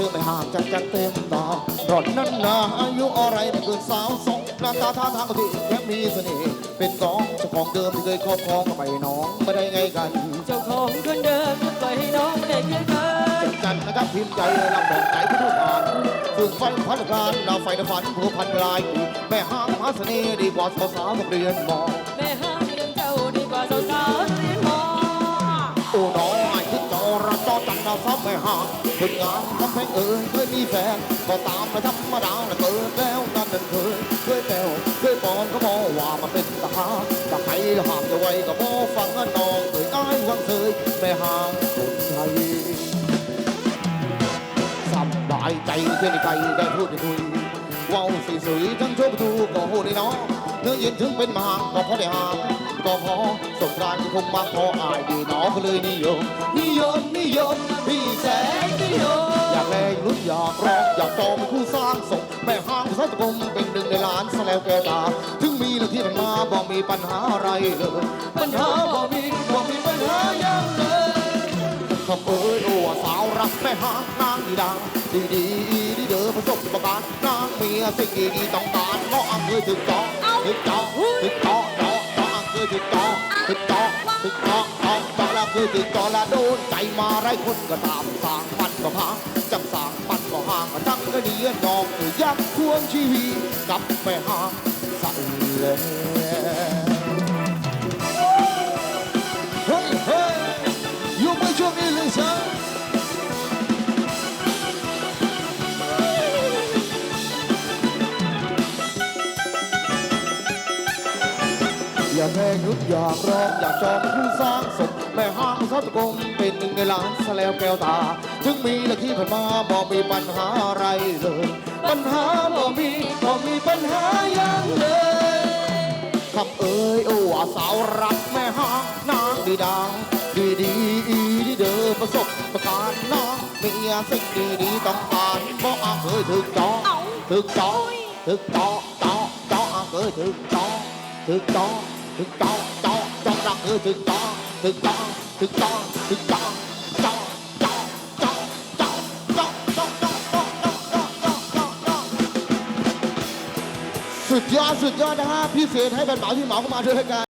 ชื่อไม่ห่างจากจันเต็มตาหลอนนั้นนาอายุอะไรไม่เกินสาวสองหน้าตาท่าทางก็ดีแค่มีเสน่ห์เป็นกองเจ้าของเดิมที่เคยครอบครองกับไปน้องไม่ได้ไงกันเจ้าของคนเดิมจะปล่อยให้น้องไม่ได้เพียงเธอเจ็บกันนะครับพิมพ์ใจลำบอกใจผู้ทุกอ่านฝึกไฟพันการดาวไฟในฝันผัวพันลายแม่ห้างมหาเสน่ห์ดีกว่าสาวสาวเรียนมอแม่ห้างเรื่องเจ้าดีกว่าสาวๆเรียนมอโอ้น้อยที่จอระ จอจันดาวซ้ำไม่ห่างผลงานทำเพลงเอิญเคยมีแฟนก็ตามไม่ธรรมดาละเกินแล้วนั่นนั่นเคยเคยแปวเคยปอนก็มองว่ามาเป็นทหารถ้าใครละหามจะไว้ก็มอฟังน้องเอ่ยอ้ายวังเคยแม่ห่างคนไทยสบายใจเพื่อนใครได้พูดได้คุยว้าวสวยๆทั้งโชคประตูก็โหด้น้องเนื้อเย็นถึงเป็นมหาก็พอได้หาก็พอ สงกรานต์ก็คงมากพออายดีน้องก็เลยนิยม นิยมนิยมพี่แสงนิยม อยากแลลุ้นอยากรองอยากจองเป็นคู่สร้างสมแม่ห้างสัตว์กรมเป็นหนึ่งในล้านสแล้วแกวตา ถึงมีเรื่องที่มันมาบอกมีปัญหาอะไรเลยปัญหาบอกมีบอกมีปัญหาอย่างเลยคำเอ้ยโอ้สาวรักแม่หางนางดีดังดีดีดีเด้อประสบการนางเมียสิ่งดีต้องการเพราะอังเคยถึงจอถึงจอถึงจอจ อแล้วเคยถึงจอแล้วโดนใจมาไรคนก็ตามสางพันก็พังจับสางพันก็ห่างกันทั้งก็ดีน้องเอ้ยยักควงชีวิตกับแม่หางใส่แล้วเฮ้ยเฮ้ยอยู่ไม่ช่วงนี้เลยสิอย่าแม่ยุดอยากร้องอยากจองผู้สร้า เขาตะกงเป็นหนึ่งในล้านสแล้วแก้วตา ถึงมีและที่ผ่านมาบอกมีปัญหาอะไรเลย ปัญหาบอกมีบอกมีปัญหาอย่างเลยคำเอ่ยโอ้ว่าสาวรักแม่ห้างนางดีดังดีดีดีเด้อประสบประการน้องเมียสิ่งดีดีต้องการบ่อาเคยถึกจอถึกจอถึกจอจอจออาเคยถึกจอถึกจอถึกจอจอจอรักเคยถึกจอ ถึกจอถึกจอถึกจอจอจอจอจอจอจอจอจอจอจอจอจอจอสุดยอดสุดยอดนะฮะพิเศษให้เป็นหมาที่หมาเข้ามาด้วยกัน